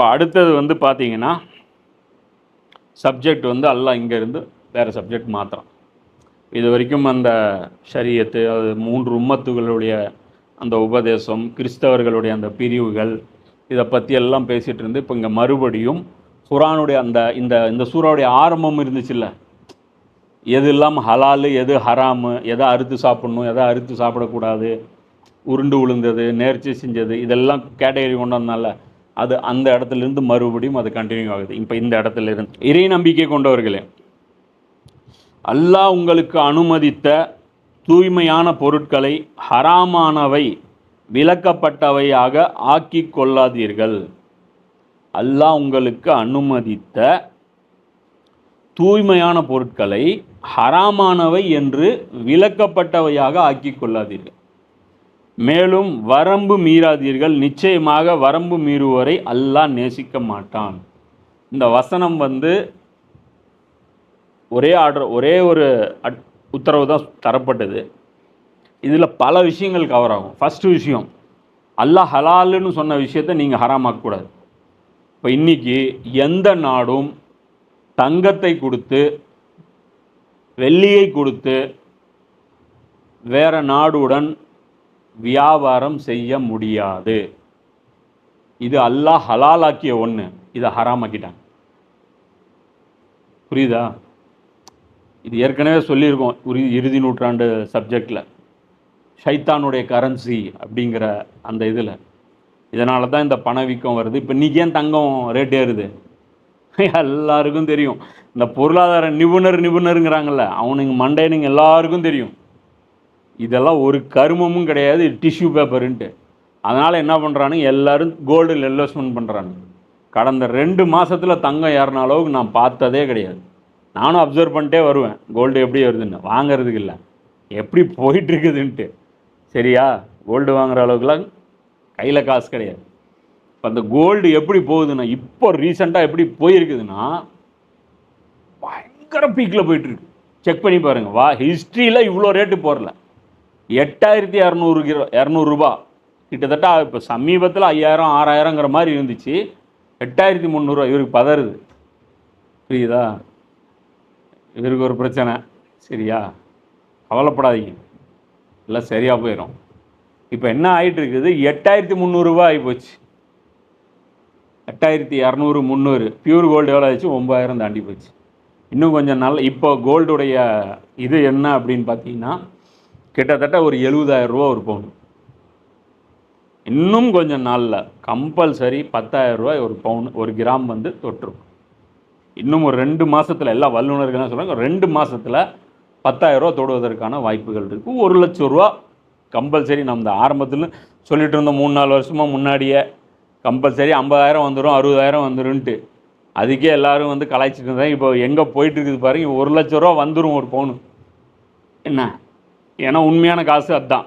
இப்போ அடுத்தது வந்து பார்த்தீங்கன்னா சப்ஜெக்ட் வந்து எல்லாம் இங்கேருந்து வேறு சப்ஜெக்ட் மாத்திரம் இது வரைக்கும் அந்த ஷரியத்து அது மூன்று உம்மத்துகளுடைய அந்த உபதேசம் கிறிஸ்தவர்களுடைய அந்த பிரிவுகள் இதை பற்றி எல்லாம் பேசிகிட்டு இருந்து இப்போ இங்கே மறுபடியும் குரானுடைய அந்த இந்த இந்த சூறாவுடைய ஆரம்பம் இருந்துச்சுல்ல? எது இல்லாமல் ஹலாலு எது ஹராமு எதை அறுத்து சாப்பிட்ணும் எதை அறுத்து சாப்பிடக்கூடாது உருண்டு விழுந்தது நேர்ச்சி செஞ்சது இதெல்லாம் கேட்டகரி கொண்டு வந்தனால. அது அந்த இடத்துல இருந்து மறுபடியும் அது கண்டினியூ ஆகுது. இப்போ இந்த இடத்துல இருந்து இறை நம்பிக்கை கொண்டவர்களே அல்லாஹ் உங்களுக்கு அனுமதித்த தூய்மையான பொருட்களை ஹராமானவை விளக்கப்பட்டவையாக ஆக்கிக் கொள்ளாதீர்கள். அல்லாஹ் உங்களுக்கு அனுமதித்த தூய்மையான பொருட்களை ஹராமானவை என்று விளக்கப்பட்டவையாக ஆக்கி கொள்ளாதீர்கள். மேலும் வரம்பு மீறாதீர்கள். நிச்சயமாக வரம்பு மீறுவோரை அல்லாஹ் நேசிக்க மாட்டான். இந்த வசனம் வந்து ஒரே ஆர்டர் ஒரே ஒரு அட் உத்தரவு தான் தரப்பட்டது. இதில் பல விஷயங்கள் கவர் ஆகும். ஃபஸ்ட்டு விஷயம் அல்லாஹ் ஹலாலுன்னு சொன்ன விஷயத்தை நீங்கள் ஹராமாக்கக்கூடாது இப்போ இன்றைக்கி எந்த நாடும் தங்கத்தை கொடுத்து வெள்ளியை கொடுத்து வேறு நாடுடன் வியாபாரம் செய்ய முடியாது. இது அல்லாஹ் ஹலாலாக்கிய ஒன்று இதை ஹராமாக்கிட்டாங்க. புரியுதா? இது ஏற்கனவே சொல்லியிருக்கோம். ஒரு இறுதி நூற்றாண்டு சப்ஜெக்டில் ஷைத்தானுடைய கரன்சி அப்படிங்கிற அந்த இதில். இதனால தான் இந்த பணவீக்கம் வருது. இப்போ இன்றைக்கி ஏன் தங்கம் ரேட் ஏறுது? எல்லாருக்கும் தெரியும். இந்த பொருளாதார நிபுணர் நிபுணருங்கிறாங்கள்ல அவனுங்க மண்டையனுங்க எல்லாருக்கும் தெரியும். இதெல்லாம் ஒரு கருமமும் கிடையாது டிஷ்யூ பேப்பருன்ட்டு அதனால் என்ன பண்ணுறானுங்க எல்லோரும் கோல்டில் இன்வெஸ்ட்மெண்ட் பண்ணுறானுங்க கடந்த ரெண்டு மாதத்தில் தங்கம் ஏறின அளவுக்கு நான் பார்த்ததே கிடையாது. நானும் அப்சர்வ் பண்ணிட்டே வருவேன் கோல்டு எப்படி வருதுன்னு வாங்கிறதுக்கு இல்லை. எப்படி போயிட்டுருக்குதுன்ட்டு. சரியா? கோல்டு வாங்குற அளவுக்குலாம் கையில் காசு கிடையாது. இப்போ அந்த கோல்டு எப்படி போகுதுன்னா இப்போ ரீசெண்டாக எப்படி போயிருக்குதுன்னா பயங்கர பீக்கில் போயிட்டுருக்கு. செக் பண்ணி பாருங்கள் வா ஹிஸ்ட்ரியில் இவ்வளோ ரேட்டு போடல. எட்டாயிரத்தி இரநூறு கிலோ இரநூறுபா கிட்டத்தட்ட இப்போ சமீபத்தில் ஐயாயிரம் ஆறாயிரங்கிற மாதிரி இருந்துச்சு. எட்டாயிரத்தி முந்நூறுரூவா இவருக்கு பதறுது. புரியுதா? இவருக்கு ஒரு பிரச்சனை. சரியா? கவலைப்படாதீங்க. எல்லாம் சரியாக போயிடும் இப்போ என்ன ஆயிட்டு இருக்குது எட்டாயிரத்தி முந்நூறுரூவா ஆகிப்போச்சு எட்டாயிரத்தி இரநூறு முந்நூறு. பியூர் கோல்டு எவ்வளோ ஆச்சு ஒம்பதாயிரம் தாண்டி போச்சு. இன்னும் கொஞ்சம் நல்ல இப்போ கோல்டுடைய இது என்ன அப்படின்னு பார்த்தீங்கன்னா கிட்டத்தட்ட ஒரு 70000 ரூபா ஒரு பவுன். இன்னும் கொஞ்சம் நாளில் கம்பல்சரி ரூபாய் ஒரு பவுன் ஒரு கிராம் வந்து தொட்டுரும் இன்னும் ஒரு ரெண்டு மாதத்தில் எல்லா வல்லுநர்கள் சொல்கிறாங்க ரெண்டு மாதத்தில் 10000 ரூபா தொடுவதற்கான வாய்ப்புகள் இருக்குது ஒரு லட்சம் ரூபா கம்பல்சரி நம்ம இந்த ஆரம்பத்தில் சொல்லிட்டு இருந்தோம் மூணு நாலு வருஷமாக முன்னாடியே கம்பல்சரி ஐம்பதாயிரம் வந்துடும் அறுபதாயிரம் வந்துருன்ட்டு. அதுக்கே எல்லாரும் வந்து கலாய்ச்சிட்டு இருந்தாங்க. இப்போ எங்கே போயிட்டு இருக்குது பாருங்க ஒரு லட்ச ரூபா வந்துடும் ஒரு பவுனு. என்ன? ஏன்னா உண்மையான காசு அதுதான்